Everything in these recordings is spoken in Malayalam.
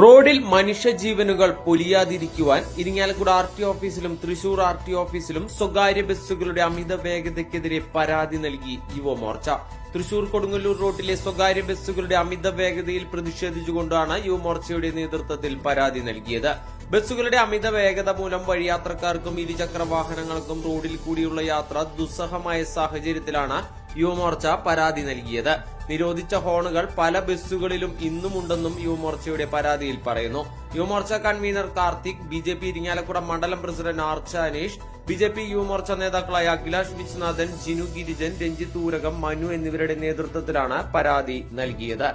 റോഡിൽ മനുഷ്യജീവനുകൾ പൊലിയാതിരിക്കുവാൻ ഇരിങ്ങാലക്കുട ആർ ടി ഓഫീസിലും തൃശൂർ ആർ ടി ഓഫീസിലും സ്വകാര്യ ബസ്സുകളുടെ അമിത വേഗതയ്ക്കെതിരെ പരാതി നൽകി യുവമോർച്ച തൃശൂർ കൊടുങ്ങല്ലൂർ റോഡിലെ സ്വകാര്യ ബസ്സുകളുടെ അമിത വേഗതയിൽ പ്രതിഷേധിച്ചുകൊണ്ടാണ് യുവമോർച്ചയുടെ നേതൃത്വത്തിൽ പരാതി നൽകിയത്. ബസ്സുകളുടെ അമിത വേഗത മൂലം വഴിയാത്രക്കാർക്കും ഇരുചക്ര വാഹനങ്ങൾക്കും റോഡിൽ കൂടിയുള്ള യാത്ര ദുസ്സഹമായ സാഹചര്യത്തിലാണ് യുവമോർച്ച പരാതി നൽകിയത്. നിരോധിച്ച ഹോണുകൾ പല ബസ്സുകളിലും ഇന്നുമുണ്ടെന്നും യുവമോർച്ചയുടെ പരാതിയിൽ പറയുന്നു. Yuvamorcha convener Karthik B J P Irinjalakuda മണ്ഡലം president Archa Aneesh B J P Yuvamorcha നേതാക്കളായ അഖിലാഷ് വിശ്വനാഥൻ ജിനു ഗിരിജൻ രഞ്ജിത്ത് ഊരകം മനു എന്നിവരുടെ നേതൃത്വത്തിലാണ് പരാതി നൽകിയത്.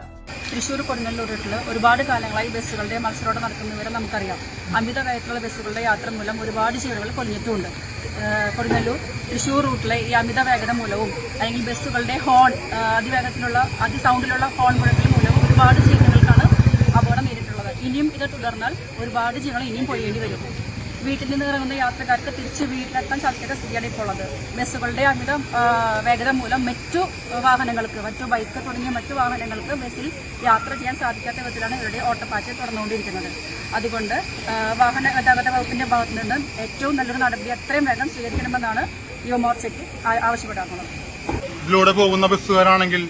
തൃശ്ശൂർ കൊടുങ്ങല്ലൂരിട്ടുള്ള ഒരുപാട് കാലങ്ങളായി ബസ്സുകളുടെ മത്സരോടെ നടക്കുന്നവരെ നമുക്കറിയാം. അമിത വേഗത്തിലുള്ള ബസ്സുകളുടെ യാത്ര മൂലം ഒരുപാട് ചീടുകൾ കൊല്ലിഞ്ഞിട്ടുമുണ്ട് ഏഹ് കൊടുങ്ങല്ലൂർ തൃശ്ശൂർ റൂട്ടിലെ ഈ അമിത വേഗത മൂലവും അല്ലെങ്കിൽ ബസ്സുകളുടെ ഹോൺ അതിവേഗത്തിലുള്ള അതി സൗണ്ടിലുള്ള ഹോൺ മുഴക്കൽ മൂലവും ഒരുപാട് ജീവനുകൾക്കാണ് അപകടം നേരിട്ടുള്ളത്. ഇനിയും ഇത് തുടർന്നാൽ ഒരുപാട് ചീടുകൾ ഇനിയും പൊഴിയേണ്ടി വരും. വീട്ടിൽ നിന്ന് ഇറങ്ങുന്ന യാത്രക്കാർക്ക് തിരിച്ച് വീട്ടിലെത്താൻ സാധിക്കാത്ത സ്ഥിതിയാണ് ഇപ്പോൾ ഉള്ളത്. ബസ്സുകളുടെ അമിത വേഗത മൂലം മറ്റു വാഹനങ്ങൾക്ക് മറ്റു ബൈക്ക് തുടങ്ങിയ മറ്റു വാഹനങ്ങൾക്ക് ബസ്സിൽ യാത്ര ചെയ്യാൻ സാധിക്കാത്ത വിധത്തിലാണ് ഇവരുടെ ഓട്ടപ്പാച്ച് തുടർന്നുകൊണ്ടിരിക്കുന്നത്. അതുകൊണ്ട് വാഹന ഗതാഗത വകുപ്പിന്റെ ഭാഗത്തു നിന്ന് ഏറ്റവും നല്ലൊരു നടപടി എത്രയും വേഗം സ്വീകരിക്കണമെന്നാണ് യുവമോർച്ചയ്ക്ക് ആവശ്യപ്പെടാറുള്ളത്. ഇതിലൂടെ പോകുന്ന ബസ്സുകാരാണെങ്കിൽ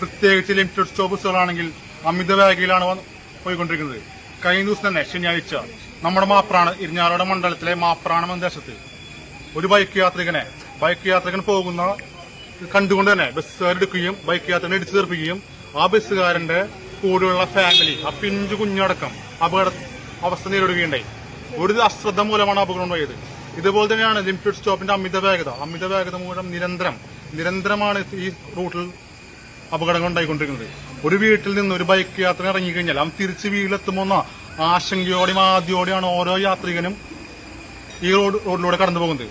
പ്രത്യേകിച്ച് ലിമിറ്റഡ് സ്റ്റോപ്പ് ബസ്സുകളാണെങ്കിൽ അമിത വേഗയിലാണ് പോയിക്കൊണ്ടിരിക്കുന്നത്. കഴിഞ്ഞ ദിവസം തന്നെ ശനിയാഴ്ച നമ്മുടെ മാപ്രാണ് ഇരിഞ്ഞാലോട മണ്ഡലത്തിലെ മാപ്രാണം എന്ന ദേശത്ത് ഒരു ബൈക്ക് യാത്രികനെ ബൈക്ക് യാത്രികൻ പോകുന്ന കണ്ടുകൊണ്ട് തന്നെ ബസ്സുകാർ എടുക്കുകയും ബൈക്ക് യാത്രനെ ഇടിച്ചു തീർപ്പിക്കുകയും ആ ബസ്സുകാരന്റെ കൂടെയുള്ള ഫാമിലി ആ പിഞ്ചു കുഞ്ഞടക്കം അപകട അവസ്ഥ നേരിടുകയുണ്ടായി. ഒരു അശ്രദ്ധ മൂലമാണ് അപകടം ഉണ്ടായത്. ഇതുപോലെ തന്നെയാണ് ലിമിറ്റഡ് സ്റ്റോപ്പിന്റെ അമിത വേഗത. അമിത വേഗത മൂലം നിരന്തരം നിരന്തരമാണ് ഈ റൂട്ടിൽ അപകടങ്ങൾ ഉണ്ടായിക്കൊണ്ടിരിക്കുന്നത്. ഒരു വീട്ടിൽ നിന്ന് ഒരു ബൈക്ക് യാത്ര ഇറങ്ങിക്കഴിഞ്ഞാൽ അവൻ തിരിച്ച് വീട്ടിലെത്തുമോ എന്ന ആശങ്കയോടെയും ആദ്യോടെയാണ് ഓരോ യാത്രികനും ഈ റോഡ് റോഡിലൂടെ കടന്നു പോകുന്നത്.